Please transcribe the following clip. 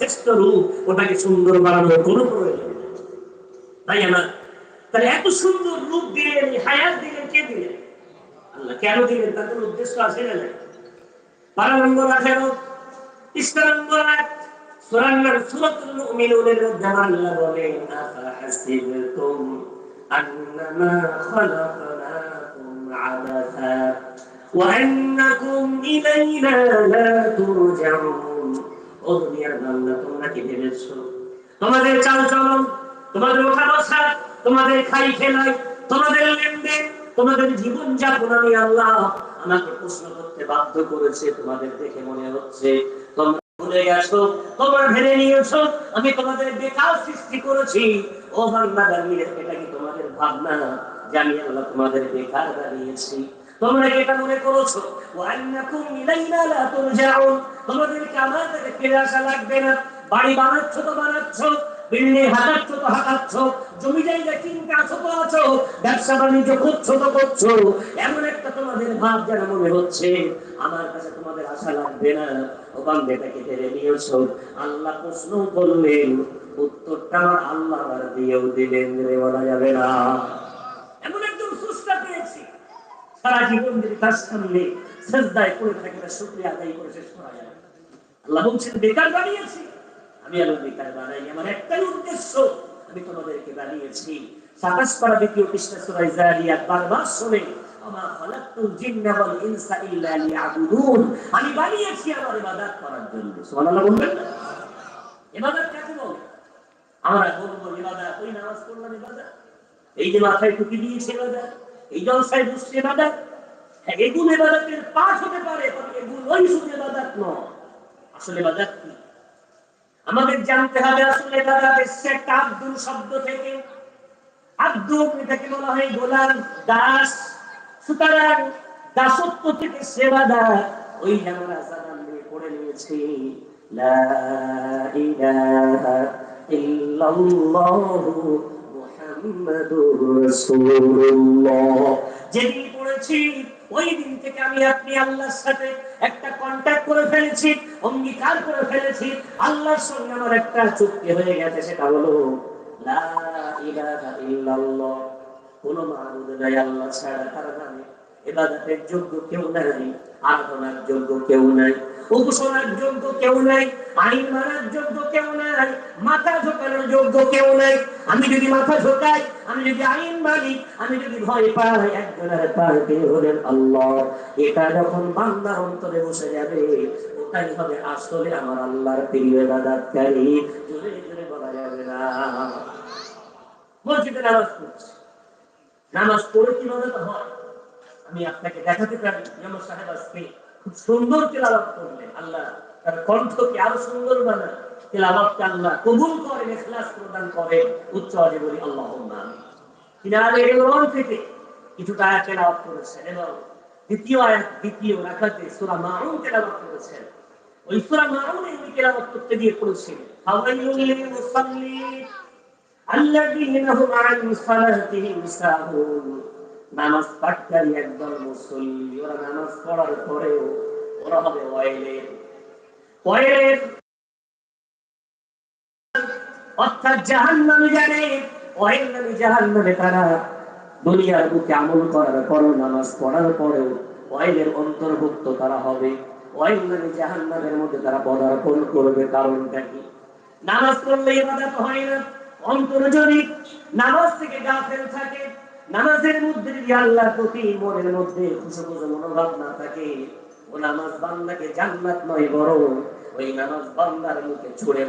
শ্রেষ্ঠ রূপ ওটাকে সুন্দর বানানোর কোনো প্রয়োজন নেই। তাই আমার তাহলে এত সুন্দর রূপ দিলেন হায়াত দিলেন কে দিলেন আল্লাহ কেন দিলেন তার কোনো উদ্দেশ্য আছে না নাই বারো নম্বর আঠেরো ইসলাম নম্বর আট সুরান্নার সুরাতুল মুমিনুনের মধ্যে আল্লাহ বলেন আফাহাসিবতুম আন্নামা খালাকনাকুম আবাথা وأنكم إلينا لا ترجعون ও দুনিয়ার বান্দা, তোমরা কি ভেবেছো? তোমাদের চাল চলন তোমাদের ওঠা বসা তোমাদের খাই খেলাই, তোমাদের লেনদেন, তোমাদের জীবন যাপন আমি আল্লাহ আমাকে প্রশ্ন করতে বাধ্য করেছে, তোমাদের দেখে মনে হচ্ছে তোমরা ভুলে গেছো, তোমরা ভেবে নিয়েছো, আমি তোমাদের বেকার সৃষ্টি করেছি। ও বান্দা দাঁড়িয়ে এটা কি তোমাদের ভাবনা? যে আমি আল্লাহ তোমাদের বেকার দাঁড়িয়েছি তোমরা কি এটা মনে করেছ? ওয়ান্নাকুম ইলাইনা কাছে ফিরে আসা লাগবে না। বাড়ি বানাচ্ছ তো বানাচ্ছ, বিল্ডিং হাঁটাচ্ছ তো হাঁটাচ্ছ, জমি জায়গা আছো তো আছো, ব্যবসা বাণিজ্য করছ তো করছ। এমন একটা তোমাদের ভাব যেন মনে হচ্ছে। আমার কাছে তোমাদের আশা লাগবে না। ও বান্দেটাকে ফেলে নিয়েছো। আল্লাহ প্রশ্ন করলেন, উত্তরটা আমার আল্লাহ দিয়েও দিলেন রে, বলা যাবে না। সারা জীবন যদি তার সামনে শ্রদ্ধায় করে থাকে তার শুক্রিয়া আদায় করে শেষ করা যায় আল্লাহ বলছেন, বেকার বানিয়েছি। আমি আরও বেকার বানাই। আমার একটাই উদ্দেশ্য আমি তোমাদেরকে বানিয়েছি সাতাশ পারা দ্বিতীয় কৃষ্ণ সুরাই জারিয়াত বারবার শুনে, আমা বানিয়েছি আমার ইবাদত করার জন্য। সুবহানাল্লাহ বলবেন ইবাদত কাকে বলে? আমরা বলব, ইবাদত, ওই নামাজ পড়লাম ইবাদত। এই যে মাথায় টুপি দিয়েছে ইবাদত। এই জলসায় বসছে ইবাদত হ্যাঁ এগুলো ইবাদতের পাঠ হতে পারে এগুলো ওই শুধু ইবাদত নয়। আসলে ইবাদত কি? আমাদের জানতে হবে আসলে ইবাদত এসছে আব্দুল শব্দ থেকে। আব্দুল এটাকে বলা হয় গোলাম দাস। সুতরাং দাসত্ব থেকে সেবা দাস ওই যেমন আজান দিয়ে পড়ে নিয়েছি লা ইলাহা ইল্লাল্লাহু যেদিন পড়েছি, ওই দিন থেকে আমি আপনি আল্লাহর সাথে একটা কন্ট্যাক্ট করে ফেলেছি, অঙ্গীকার করে ফেলেছি। আল্লাহর সঙ্গে আমার একটা চুক্তি হয়ে গেছে, সেটা হলো, লা কোন নাই, আল্লাহ ছাড়া, তার নামে যোগ্য কেউ নাই আরাধনার যোগ্য কেউ নাই। আমি যদি মাথা ঝোকাই, আমি যদি আইন মানি, আমি যদি ভয় পাই, একজনের পার হলেন আল্লাহ। এটা যখন বান্দার অন্তরে বসে যাবে, ওটাই হবে আসলে আমার আল্লাহর প্রিয় এবাদতকারী জোরে নামাজ পড়ে কীভাবে হয়? আমি আপনাকে দেখাতে পারি, ইমাম সাহেব আজকে খুব সুন্দর তেলাওয়াত করলেন আল্লাহ তার কণ্ঠকে আরো সুন্দর বানান তেলাওয়াতকে আল্লাহ কবুল করেন ইখলাস প্রদান করেন উচ্চ আওয়াজে বলি আল্লাহুম্মা আমিন তিনি আর এগুলোর থেকে কিছুটা আয়াত তেলাওয়াত করেছেন এবং দ্বিতীয় আয়াত দ্বিতীয় রাখাতে সূরা মাউন তেলাওয়াত করেছেন ওই সূরা মাউনে উনি তেলাওয়াত করতে গিয়ে পড়েছেন ফাওয়াইলুল লিল মুসাল্লিন الذين هم عن صلاتهم ساهون নামাজ পাঠকারী একদল মুসল্লি, ওরা নামাজ পড়ার পরেও ওরা হবে ওয়াইলের। ওয়াইলের অর্থাৎ জাহান্নামে জানে ওয়াইল নামে জাহান্নামে তারা দুনিয়ার বুকে আমল করার পরও, নামাজ পড়ার পরেও ওয়াইলের অন্তর্ভুক্ত তারা হবে। ওয়াইল নামে জাহান্নামের মধ্যে তারা পদার্পণ করবে, কারণটা কি? নামাজ পড়লে ইবাদত হয় না। অন্তর যদি নামাজ থেকে গাফেল থাকে নামাজের মধ্যে যদি আল্লাহর প্রতি মনের মধ্যে খুশি খুশি মনোভাব না থাকে, ও নামাজ বান্দাকে জান্নাত নয় বরং ওই নামাজ বান্দার মুখে ছুড়ে